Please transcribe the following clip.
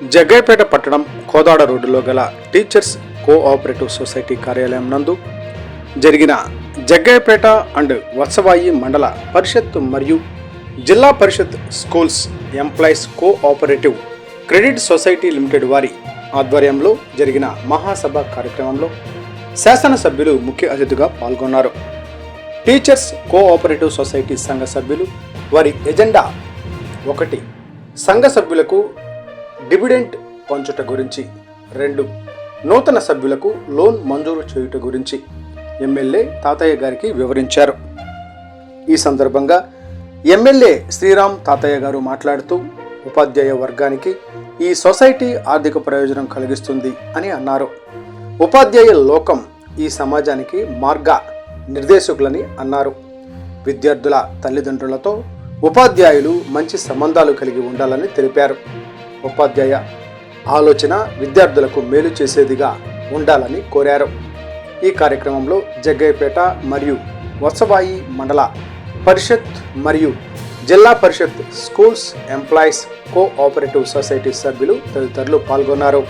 జగ్గైపేట పట్టణం కోదాడ రోడ్డులో గల టీచర్స్ కోఆపరేటివ్ సొసైటీ కార్యాలయం నందు జరిగిన జగ్గైపేట అండ్ వత్సవాయి మండల పరిషత్ మరియు Zilla Parishad schools employees cooperative credit society limited వారి ఆధ్వర్యంలో జరిగిన మహాసభ కార్యక్రమంలో శాసనసభ్యులు ముఖ్య అతిథిగా పాల్గొన్నారు. టీచర్స్ కోఆపరేటివ్ సొసైటీ సంఘ సభ్యులు వారి ఎజెండా ఒకటి సంఘ సభ్యులకు డివిడెంట్ పంచుట గురించి. రెండు నూతన సభ్యులకు లోన్ మంజూరు చేయుట గురించి. ఎమ్మెల్యే తాతయ్య గారికి వివరించారు. ఈ సందర్భంగా ఎమ్మెల్యే శ్రీరామ్ తాతయ్య గారు మాట్లాడుతూ ఉపాధ్యాయ వర్గానికి ఈ సొసైటీ ఆర్థిక ప్రయోజనం కలిగిస్తుంది అని అన్నారు. ఉపాధ్యాయ లోకం ఈ సమాజానికి మార్గ నిర్దేశకులని అన్నారు. విద్యార్థుల తల్లిదండ్రులతో ఉపాధ్యాయులు మంచి సంబంధాలు కలిగి ఉండాలని తెలిపారు. ఉపాధ్యాయ ఆలోచన విద్యార్థులకు మేలు చేసేదిగా ఉండాలని కోరారు. ఈ కార్యక్రమంలో జగ్గయ్యపేట మరియు వత్సవాయి మండల పరిషత్ మరియు Zilla Parishad schools employees cooperative society సభ్యులు తదితరులు పాల్గొన్నారు.